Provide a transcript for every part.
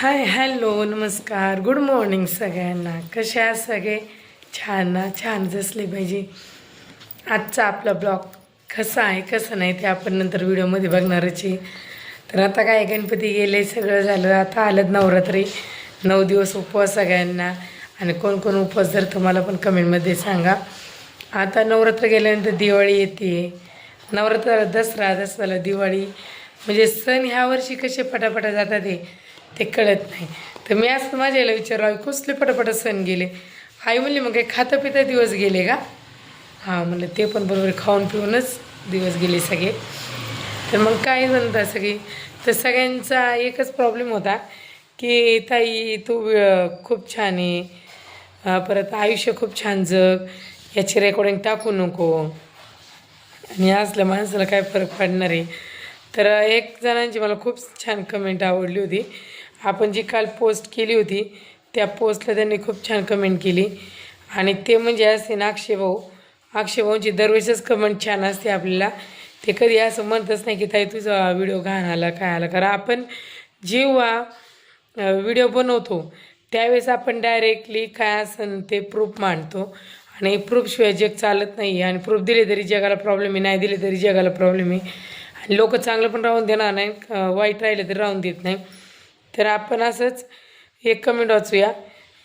हाय hello नमस्कार. Good morning सगळ्यांना. कसे आहात सगळे? छान ना? छानच असले पाहिजे. आजचा आपला ब्लॉग कसा आहे कसं नाही ते आपण नंतर व्हिडिओमध्ये बघणारच आहे. तर आता काय गणपती गेले सगळं झालं. आता आलं नवरात्री. नऊ दिवस उपवास सगळ्यांना. आणि कोण कोण उपवास जर तुम्हाला पण कमेंटमध्ये सांगा. आता नवरात्र गेल्यानंतर दिवाळी येते. नवरात्र दसरा दसऱ्याला दिवाळी. म्हणजे सण ह्या वर्षी कसे पटापटा जातात ते ते कळत नाही. तर मी असं माझ्या याला विचारलं "आई, कसले पटापट सण गेले? आई म्हणली मग काही खाता पिता दिवस गेले का? हां म्हणलं ते पण बरोबर खाऊन पिऊनच दिवस गेले सगळे. तर मग काय म्हणता सगळी? तर सगळ्यांचा एकच प्रॉब्लेम होता की ताई तू खूप छान आहे. परत आयुष्य खूप छान जग. याची रेकॉर्डिंग टाकू नको. आणि असल्या माणसाला काय फरक पडणार आहे? तर एक जणांची मला खूप छान कमेंट आवडली होती. आपण जी काल पोस्ट केली होती त्या पोस्टला त्यांनी खूप छान कमेंट केली. आणि ते म्हणजे असते ना अक्षय भाऊ अक्षय भाऊंची दरवेळेसच कमेंट छान असते आपल्याला. ते कधी असं म्हणतच नाही की ताई तुझा व्हिडिओ घाण आला काय आला? कारण आपण जेव्हा व्हिडिओ बनवतो त्यावेळेस आपण डायरेक्टली काय असन ते प्रूफ मांडतो. आणि प्रूफशिवाय जग चालत नाही. आणि प्रूफ दिले तरी जगाला प्रॉब्लेम आहे नाही दिले तरी जगाला प्रॉब्लेम आहे. आणि लोक चांगलं पण राहून देणार नाही वाईट राहिलं तरी राहून देत नाही. तर आपण असंच एक कमेंट वाचूया.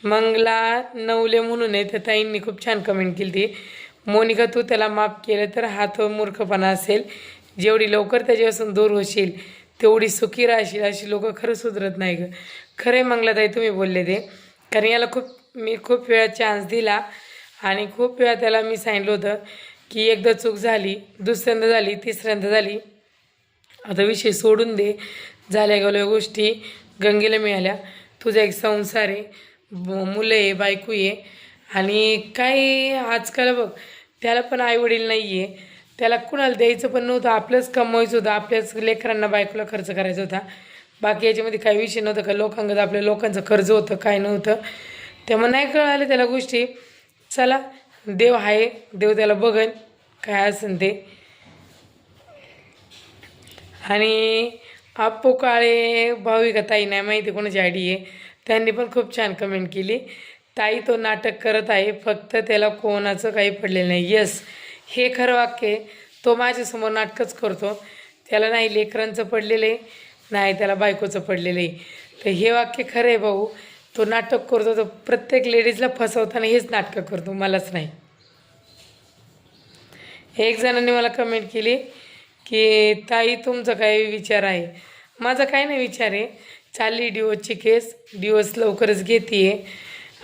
मंगला नवले म्हणून आहे तर ताईंनी खूप छान कमेंट केली. ती मोनिका तू त्याला माफ केलं तर हा तो मूर्खपणा असेल. जेवढी लवकर त्याच्यापासून दूर होशील तेवढी सुखी राहशील अशी लोकं खरं सुधरत नाही ग. खरे मंगलाताई तुम्ही बोलले ते. कारण याला खूप मी खूप वेळा चान्स दिला आणि खूप वेळा त्याला मी सांगितलं होतं की एकदा चूक झाली दुसऱ्यांदा झाली तिसऱ्यांदा झाली. आता विषय सोडून दे. झाल्या गेल्या गोष्टी. गंगेला मिळाल्या. तुझा एक संसार आहे. मुलं आहे बायको आहे. आणि काही आजकाल बघ त्याला पण आईवडील नाही आहे त्याला कुणाला द्यायचं पण नव्हतं. आपलंच कमवायचं होतं. आपल्याच लेकरांना बायकोला खर्च करायचा होता. बाकी याच्यामध्ये काही विषय नव्हतं का? लोकांकडे आपल्या लोकांचं कर्ज होतं काय नव्हतं. त्यामुळे नाही कळालं त्याला गोष्टी. चला देव आहे. देव त्याला बघेन. काय असेल ते. आणि आप्पू काळे भाविका ताई नाही माहिती कोणाची आयडी आहे? त्यांनी पण खूप छान कमेंट केली. ताई तो नाटक करत आहे फक्त त्याला कोणाचं काही पडलेलं नाही. यस हे खरं वाक्य आहे. तो माझ्यासमोर नाटकच करतो. त्याला नाही लेकरांचं पडलेलं आहे. नाही त्याला बायकोचं पडलेलं आहे. तर हे वाक्य खरं आहे भाऊ. तो नाटक करतो तो प्रत्येक लेडीजला फसवताना हेच नाटकं करतो. मलाच नाही. एक जणांनी मला कमेंट केली. की ताई तुमचं काय विचार आहे? माझा काय नाही विचार आहे. चालली डिवोसची केस डिवोर्स लवकरच घेते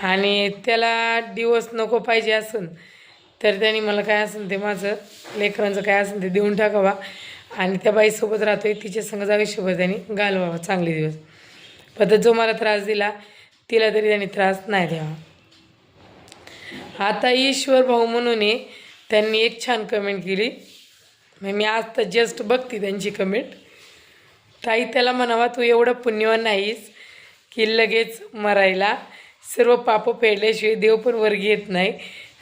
आणि त्याला डिवोर्स नको पाहिजे असून तर त्यांनी मला काय असेल ते माझं लेकरांचं काय असेल ते देऊन टाकावा. आणि त्या बाईसोबत राहतो आहे तिच्या संग आयुष्यभर त्यांनी घालवावा चांगले दिवस. पण जो मला त्रास दिला तिला तरी त्यांनी त्रास नाही द्यावा. आता ईश्वर भाऊ म्हणून आहे त्यांनी एक छान कमेंट केली. मग मी आज तर जस्ट बघते त्यांची कमेंट ताई त्याला म्हणावा तू एवढं पुण्यवान नाहीस की लगेच मरायला. सर्व पाप फेडल्याशिवाय देव पण वर घेत नाही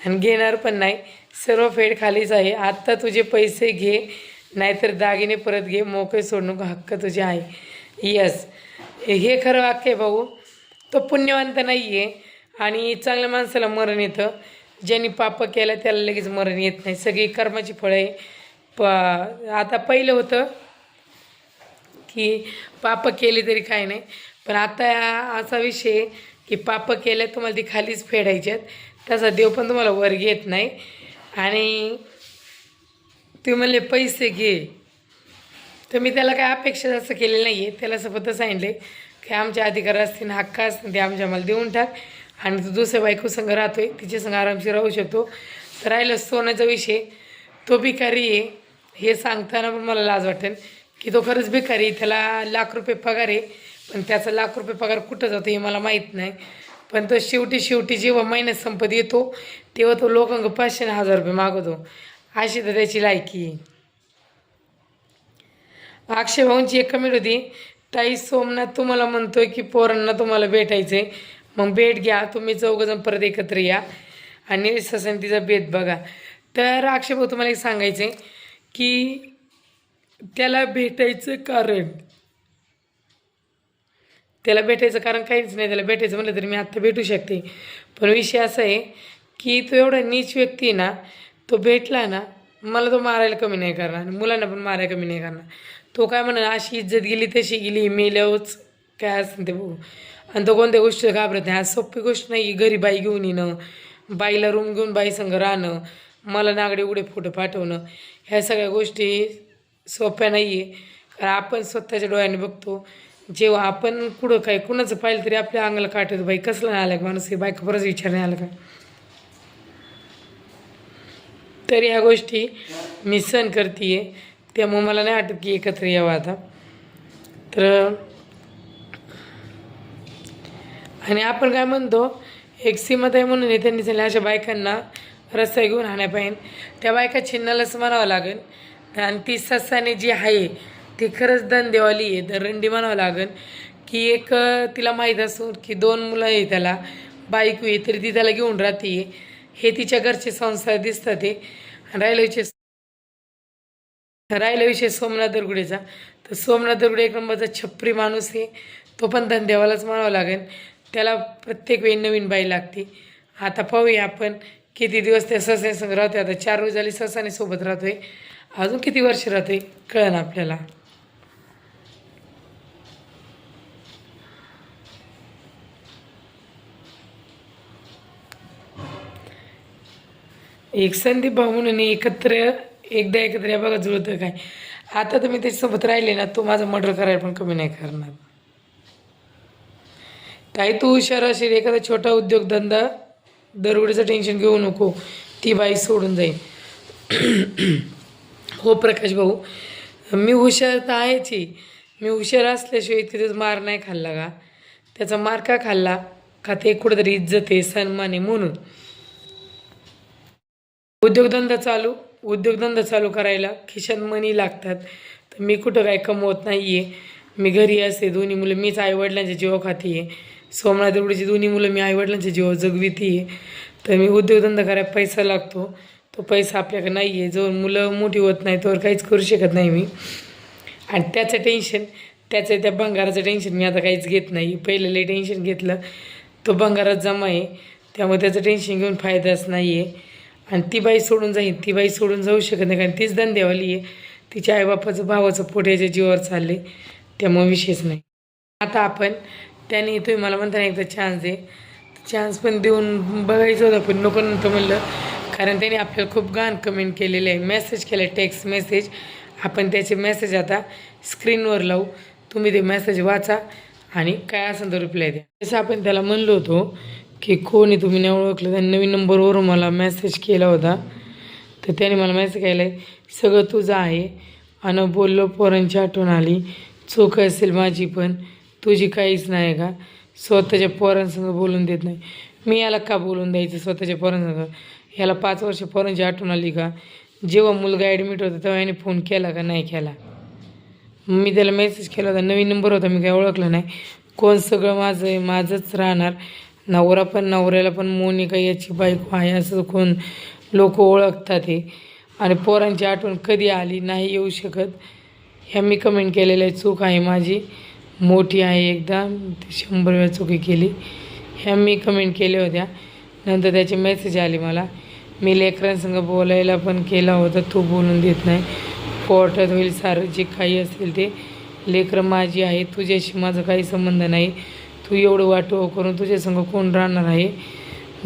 आणि घेणार पण नाही. सर्व फेड खालीच आहे. आत्ता तुझे पैसे घे नाहीतर दागिने परत घे. मोकळे सोडणूक हक्क तुझे आहे. यस हे खरं वाक्य आहे भाऊ. तो पुण्यवंत नाही आहे आणि चांगल्या माणसाला मरण येतं. ज्यांनी पाप केलं त्याला लगेच मरण येत नाही. सगळी कर्माची फळं आहे. प आता पहिलं होतं की पाप केली तरी काय नाही. पण आता असा विषय आहे की पाप केल्या तुम्हाला ती खालीच फेडायच्यात त्याचा देव पण तुम्हाला वर घेत नाही. आणि ते म्हणले पैसे घे. तर मी त्याला काय अपेक्षा जास्त केलेली नाही आहे त्याला असं फक्त सांगितले की आमच्या अधिकार असतील हक्क असतील ते आमच्या मला देऊन टाक. आणि तू दुसऱ्या बायको संग राहतोय तिच्या संग आरामशीर राहू शकतो. तर राहिलं सोन्याचा विषय. तो भिकारी आहे. हे सांगताना पण मला लाज वाटेल की तो खरंच भिकारी त्याला लाख रुपये पगार आहे पण त्याचा लाख रुपये पगार कुठं जातो हे मला माहीत नाही. पण तो शेवटी शेवटी जेव्हा महिन्यात संपत येतो तेव्हा तो लोकांक पाचशे आणि हजार रुपये मागवतो. अशी तर त्याची लायकी अक्षय भाऊंची एक कमेंट होती ताई सोमनाथ तुम्हाला म्हणतोय की पोरांना तुम्हाला भेटायचंय. मग भेट घ्या तुम्ही चौघजण परत एकत्र या आणि ससंतीचा भेद बघा. तर अक्षय भाऊ तुम्हाला एक सांगायचं आहे की त्याला भेटायचं कारण. त्याला भेटायचं कारण काहीच नाही त्याला भेटायचं म्हणलं तरी मी आत्ता भेटू शकते. पण विषय असा आहे की तो एवढा नीच व्यक्ती आहे ना तो भेटला ना मला तो मारायला कमी नाही करणार आणि मुलांना पण मारायला कमी नाही करणार. तो काय म्हणा अशी इज्जत गेली तशी गेली मेल्यावरच काय असं ते बघू. आणि तो कोणत्या गोष्टीचं घाबरत नाही आज सोपी गोष्ट नाही घरी बाई घेऊन येणं बाईला रूम घेऊन बाईसंग राहणं मला नागडे उडे फोटो पाठवणं. ह्या सगळ्या गोष्टी सोप्या नाही आहे कारण आपण स्वतःच्या डोळ्याने बघतो. जेव्हा आपण कुठं काय कुणाचं पाहिलं तरी आपल्या अंगाला काटत बाई कसला नाही आला का माणूस हे बायका परत विचार नाही आला का? तरी ह्या गोष्टी मी सहन करते त्यामुळे मला नाही वाटत की एकत्र यावं आता. तर आणि आपण काय म्हणतो? एक सीमाताई म्हणून त्यांनी सांगितलं अशा बायकांना रस्ता घेऊन हाण्या पाहिजे त्या बायका छिन्नालाच म्हणावं लागेल आणि ती ससाने जी आहे ती खरंच धंदेवाली आहे. दरंडी म्हणावं लागेल की एक तिला माहीत असून की दोन मुलं आहे त्याला बायको आहे तरी ती त्याला घेऊन राहते. हे तिच्या घरचे संसार दिसतात ते राहिला विषय राहिला विषय सोमनाथ दरगुडेचा. तर सोमनाथ दरगुडे एक नंबरचा छपरी माणूस आहे. तो पण धंद्यावालाच म्हणावं लागेल त्याला प्रत्येक वेळी नवीन बाई लागते. आता पाहूया आपण किती दिवस ते ससाने संग आता चार रोज झाली ससाने सोबत राहतोय. अजून किती वर्ष राहतोय? कळन आपल्याला. एक संदीप भाऊ म्हणून एकत्र एकदा एकत्र या बघा जुळतं काय. आता तर मी त्याच्यासोबत राहिले ना तो माझं मर्डर करायला पण कमी नाही करणार. ताई तू हुशार असेल. एखादा छोटा उद्योगधंदा दरवडीचं टेन्शन घेऊ नको. ती बाई सोडून जाईल. हो प्रकाश भाऊ. मी हुशार तर आहेच आहे. मी हुशार असल्याशिवाय तिथेच मार नाही खाल्ला का? त्याचा मार का खाल्ला? का ते कुठेतरी इज्जत आहे सन्मान आहे म्हणून? उद्योगधंदा चालू उद्योगधंदा चालू करायला खिशात मनी लागतात. तर मी कुठं काय कमवत नाही आहे मी घरी असते दोन्ही मुलं मीच आईवडिलांच्या जीव खाती आहे सोमनाथ रुडीची दोन्ही मुलं मी आईवडिलांच्या जीव जगविती आहे तर मी उद्योगधंदा करायला पैसा लागतो. तो पैसा आपल्याकडे नाही आहे जो मुलं मोठी होत नाही तोवर काहीच करू शकत नाही मी. आणि त्याचं टेन्शन त्याचं त्या भंगाराचं टेन्शन मी आता काहीच घेत नाही. पहिलं लई टेन्शन घेतलं. तो भंगारात जमा आहे. त्यामुळे त्याचं टेन्शन घेऊन फायदाच नाही आहे आणि ती बाई सोडून जाईल. ती बाई सोडून जाऊ शकत नाही कारण तीच धंदेवाली आहे. तिच्या आईबापाचं भावाचं पोट्याच्या जीवावर चालले त्यामुळे विषयच नाही. आता आपण त्याने तुम्ही मला म्हणता एकदा चान्स दे. चान्स पण देऊन बघायचं होतं पण नको नंतर म्हणलं. कारण त्याने आपल्याला खूप घाण कमेंट केलेले आहे. मेसेज केलं टेक्स्ट मेसेज आपण त्याचे मेसेज आता स्क्रीनवर लावू. तुम्ही ते मेसेज वाचा आणि काय असेल तर रिप्लाय द्या. जसं आपण त्याला म्हणलो होतो की कोणी तुम्ही नाही ओळखलं? त्यांनी नवीन नंबरवरून मला मेसेज केला होता. तर त्याने मला मेसेज केला आहे सगळं तुझं आहे. आणि बोललो पोरांची आठवण आली. चूक असेल माझी पण तुझी काहीच नाही का? स्वतःच्या पोरांसंग बोलून देत नाही. मी याला का बोलून द्यायचं स्वतःच्या पोरांसंग? याला पाच वर्ष पोरांची आठवण आली का? जेव्हा मुलगा ॲडमिट होता तेव्हा याने फोन केला का? नाही केला. मी त्याला मेसेज केला होता नवीन नंबर होता मी काय ओळखला नाही. कोण सगळं माझं आहे माझंच राहणार. नवरा पण नवऱ्याला पण मोनिका याची बायको आहे असं कोण लोक ओळखतात हे. आणि पोरांची आठवण कधी आली नाही येऊ शकत. ह्या मी कमेंट केलेल्या आहे. चूक आहे माझी. मोठी आहे एकदा. शंभर वेळा चुकी केली. ह्या मी कमेंट केल्या होत्या. नंतर त्याचे मेसेज आले मला. मी लेकरांसंग बोलायला पण केला होता. तू बोलून देत नाही. पोटात होईल सारं जे काही असेल ते. लेकरं माझी आहे. तुझ्याशी माझा काही संबंध नाही. तू एवढं वाटो करून तुझ्यासंग कोण राहणार आहे?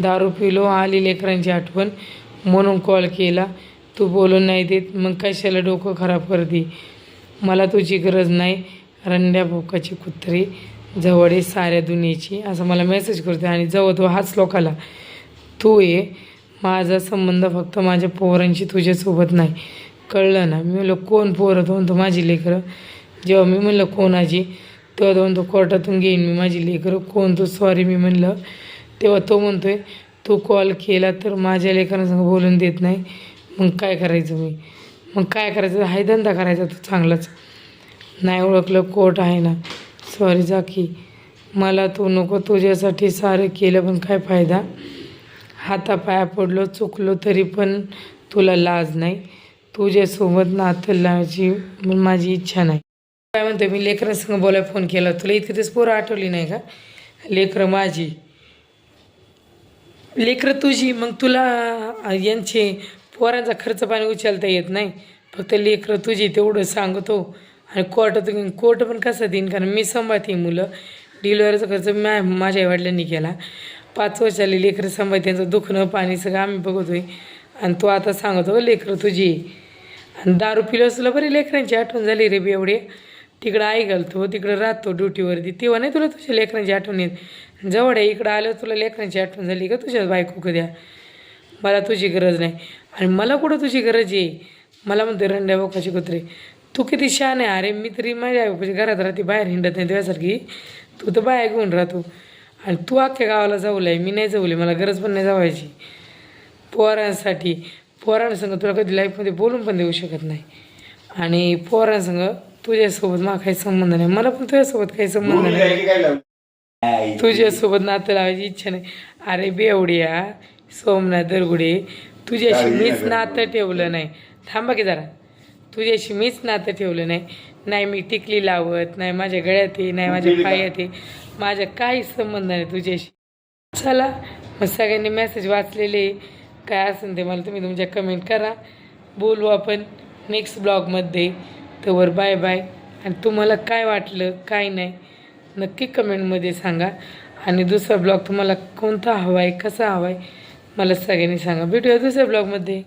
दारू पिलो आली लेकरांची आठवण. म्हणून कॉल केला. तू बोलून नाही देत. मग कशाला डोकं खराब करते? मला तुझी गरज नाही. रंड्या भोकाची कुत्री जवळ आहे साऱ्या दुनियेची. असं मला मेसेज करते आणि जवळ तो हाच लोकाला. तू ये. माझा संबंध फक्त माझ्या पोरांशी तुझ्यासोबत नाही. कळलं ना? मी म्हणलं कोण पोरं तो म्हणतो माझी लेकरं? जेव्हा मी म्हणलं कोणाची तेव्हा तो म्हणतो कोर्टातून घेईन मी माझी लेकरं. कोण तो? सॉरी मी म्हणलं. तेव्हा तो म्हणतोय तू कॉल केला तर माझ्या लेकरांसंग बोलून देत नाही. मग काय करायचं मी? मग काय करायचं? आहे धंदा करायचा तो चांगलाच. नाही ओळखलं कोर्ट आहे ना. सॉरी जा की मला तू नको तुझ्यासाठी सारं केलं पण काय फायदा? हातापाया पडलो चुकलो तरी पण तुला लाज नाही. तुझ्यासोबत नातं लावायची माझी इच्छा नाही. काय म्हणतो मी लेकरांसंग बोलायला फोन केला. तुला इतकी तेच पोरं आठवली नाही का? लेकरं माझी. लेकरं तुझी. मग तुला यांचे पोरांचा खर्च पाणी उचलता येत नाही. फक्त लेकरं तुझी तेवढं सांगतो. आणि कोर्टात कोर्ट पण कसं देईन? कारण मी सांभाळते मुलं. डिलिव्हरीचा खर्च मा माझ्या आईवडिलांनी केला. पाच वर्षाले लेकरं सांभाळते. त्यांचं दुखणं पाणी सगळं आम्ही बघतोय. आणि तू आता सांगतो लेकरं तुझी. आणि दारू पिलं असलं बरी लेकरांची आठवण झाली रे बी एवढे. तिकडं आई घालतो तिकडं राहतो ड्युटीवरती. तेव्हा नाही तुला तुझ्या लेकरांची आठवण येत? जवळ आहे इकडं आलं तुला लेकरांची आठवण झाली का? तुझ्या बायको कद्या मला तुझी गरज नाही. आणि मला कुठं तुझी गरज आहे? मला म्हणते रंड्या बोकाची कुत्रे. तू किती शान आहे? अरे मी तरी माझ्या घरात राहते बाहेर हिंडत नाही तुझ्यासारखी. तू तर बाहेर घेऊन राहतो. आणि तू अख्ख्या गावाला जाऊलाय मी नाही जाऊले मला गरज पण नाही जावायची. पोरांसाठी पोरांसंग तुला कधी लाईफमध्ये बोलून पण देऊ शकत नाही. आणि पोरांसंग तुझ्यासोबत मला काही संबंध नाही. मला पण तुझ्यासोबत काही संबंध नाही. तुझ्यासोबत नातं लावायची इच्छा नाही. अरे बेवड्या. सोमनाथ दरगुडे तुझ्याशी मीच नातं ठेवलं नाही. थांबा की जरा. तुझ्याशी मीच नातं ठेवलं नाही. नाही मी टिकली लावत नाही माझ्या गळ्यात आहे नाही माझ्या पायात आहे. माझ्या काही संबंध नाही तुझ्याशी. चला मग सगळ्यांनी मेसेज वाचलेले. काय असेल ते मला तुम्ही तुमच्या कमेंट करा. बोलू आपण नेक्स्ट ब्लॉगमध्ये तवर बाय बाय आणि तुम्हाला काय वाटलं काय नाही नक्की कमेंटमध्ये सांगा. आणि दुसरा ब्लॉग तुम्हाला कोणता हवा आहे कसा हवा आहे मला सगळ्यांनी सांगा. भेटूया दुसऱ्या ब्लॉगमध्ये